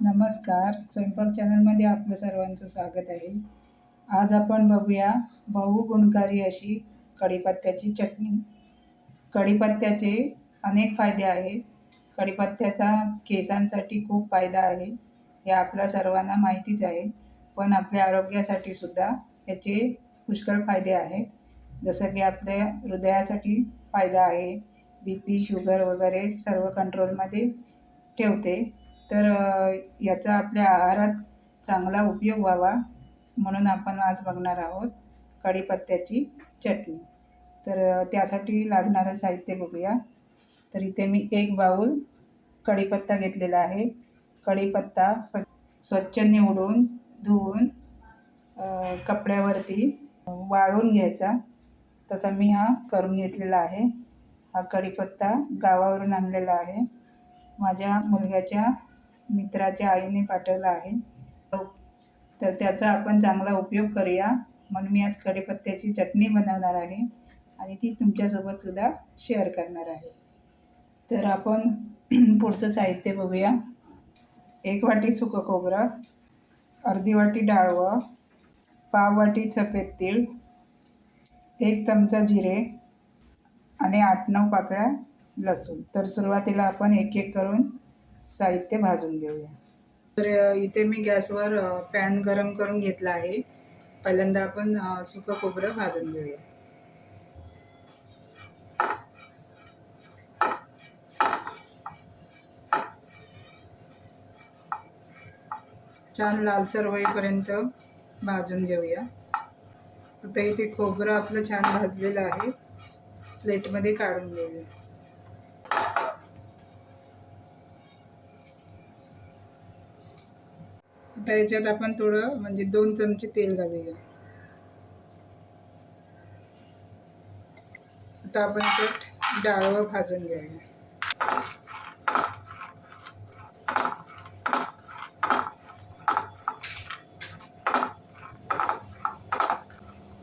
नमस्कार. स्वयंपाक चॅनलमध्ये आपलं सर्वांचं स्वागत आहे. आज आपण बघूया बहुगुणकारी अशी कढीपत्त्याची चटणी. कढीपत्त्याचे अनेक फायदे आहेत. कढीपत्त्याचा केसांसाठी खूप फायदा आहे. हे आपल्या सर्वांना माहितीच आहे. पण आपल्या आरोग्यासाठी सुद्धा याचे पुष्कळ फायदे आहेत. जसं की आपल्या हृदयासाठी फायदा आहे. बी पी शुगर वगैरे सर्व कंट्रोलमध्ये ठेवते. तर याचा आपल्या आहारात चांगला उपयोग व्हावा म्हणून आपण आज बघणार आहोत कढीपत्त्याची चटणी. तर त्यासाठी लागणारं साहित्य बघूया. तर इथे मी एक बाऊल कढीपत्ता घेतलेला आहे. कढीपत्ता स्व स्वच्छ निवडून धुवून कपड्यावरती वाळून घ्यायचा. तसा मी हा करून घेतलेला आहे. हा कढीपत्ता गावावरून आणलेला आहे. माझ्या मुलग्याच्या मित्राच्या आईने पाठवला आहे. तर त्याचा आपण चांगला उपयोग करूया. म्हणून मी आज कढीपत्त्याची चटणी बनवणार आहे. आणि ती तुमच्यासोबत सुद्धा शेअर करणार आहे. तर आपण पुढचं साहित्य बघूया. एक वाटी सुकं खोबरं अर्धी वाटी डाळवं पाव वाटी सफेद तीळ एक चमचा जिरे आणि आठ नऊ पाकळ्या लसूण. तर सुरुवातीला आपण एक एक करून साहित्य भाजून घेऊया. तर इथे मी गॅसवर पॅन गरम करून घेतला आहे. पहिल्यांदा आपण सुकं खोबरं भाजून घेऊया. छान लालसर होईपर्यंत भाजून घेऊया. आता इथे खोबरं आपलं छान भाजलेलं आहे. प्लेटमध्ये काढून घेऊया. आता याच्यात आपण थोडं म्हणजे दोन चमचे तेल घालूया. आता आपण त्यात डाळवं भाजून घेऊया.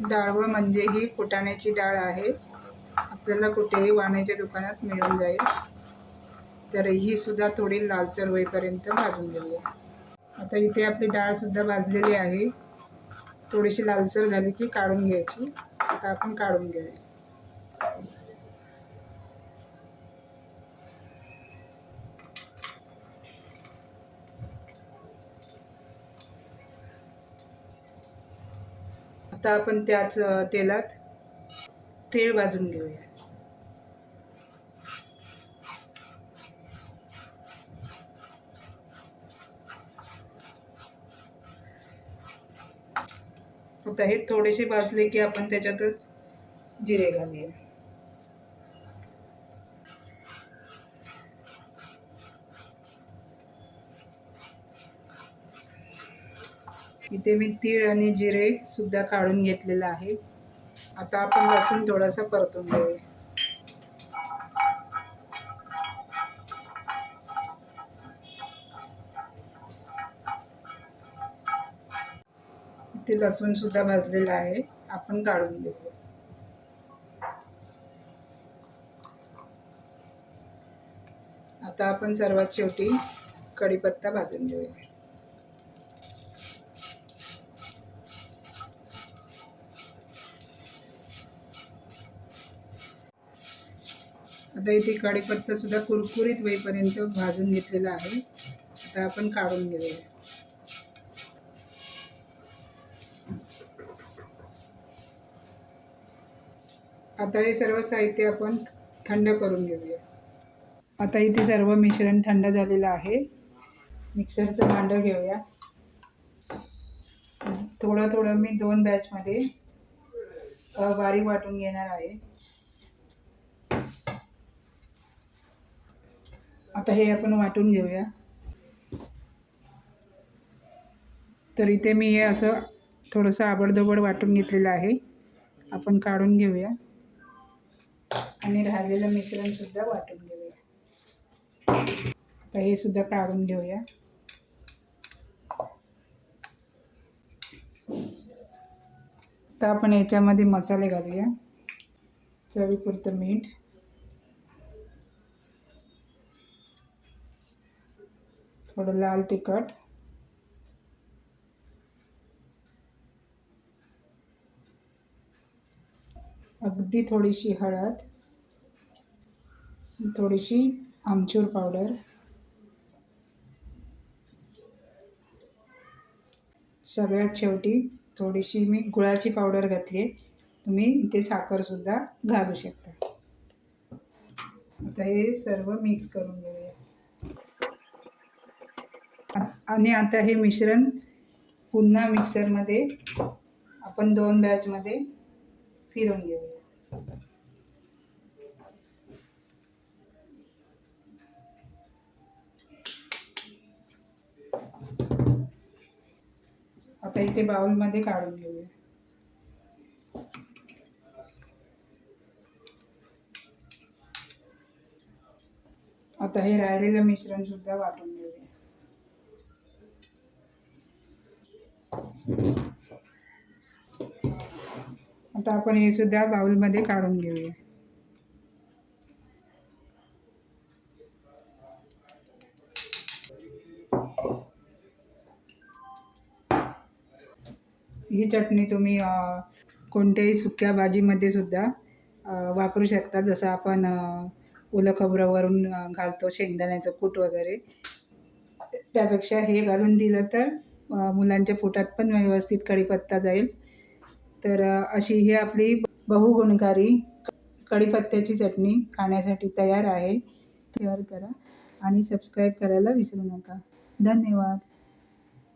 डाळवं म्हणजे ही फुटाण्याची डाळ आहे. आपल्याला कुठेही वाण्याच्या दुकानात मिळून जाईल. तर ही सुद्धा थोडी लालसर होईपर्यंत भाजून घेऊया. आता इथे आपली डाळ सुद्धा भाजलेली आहे. थोडीशी लालसर झाली की काढून घ्यायची. आता आपण काढून घेऊया. आता आपण त्याच तेलात तीळ भाजून घेऊया. आता हे थोडेसे भाजले की आपण त्याच्यातच जिरे घालूया. इथे मी तीळ आणि जिरे सुद्धा काढून घेतलेलं आहे. आता आपण लसूण थोडासा परतून घेऊया. इथे लसूण सुद्धा भाजलेला आहे. आपण काढून घेऊ आता आपण सर्वात शेवटी कढीपत्ता भाजून घेऊया. आता इथे कढीपत्ता सुद्धा कुरकुरीत होईपर्यंत भाजून घेतलेला आहे. आता आपण काढून घेऊया. आता हे सर्व साहित्य आपण थंड करून घेऊया. आता इथे सर्व मिश्रण थंड झालेलं आहे. मिक्सरचं भांडं घेऊया. थोडं थोडं मी दोन बॅचमध्ये बारीक वाटून घेणार आहे. आता हे आपण वाटून घेऊया. तर इथे मी हे असं थोडंसं आबडधोबड वाटून घेतलेलं आहे. आपण काढून घेऊया. आणि राहिलेलं मिश्रणसुद्धा वाटून घेऊया. आता हे सुद्धा काढून घेऊया. आता आपण याच्यामध्ये मसाले घालूया. चवीपुरतं मीठ. थोडं लाल तिखट. अगदी थोडीशी हळद थोडीशी आमचूर पावडर सगळ्यात शेवटी थोडीशी मी गुळाची पावडर घातली. आहे तुम्ही इथे साखरसुद्धा घालू शकता. आता हे सर्व मिक्स करून घेऊया. आणि आता हे मिश्रण पुन्हा मिक्सरमध्ये आपण दोन बॅचमध्ये फिरून घेऊया. आता इथे बाउलमध्ये काढून घेऊया. आता हे राहिलेलं मिश्रण सुद्धा वाटून घेऊया. आता आपण हे सुद्धा बाउलमध्ये काढून घेऊया. ही चटणी तुम्ही कोणत्याही सुक्या भाजीमध्ये सुद्धा वापरू शकता. जसं आपण ओलं खोबरं घालतो शेंगदाण्याचं कूट वगैरे. त्यापेक्षा हे घालून दिलं तर मुलांच्या पोटात पण व्यवस्थित कढीपत्ता जाईल. तर अशी ही आपली बहुगुणकारी कढीपत्त्याची चटणी खाण्यासाठी तयार आहे. शेअर करा आणि सबस्क्राईब करायला विसरू नका. धन्यवाद.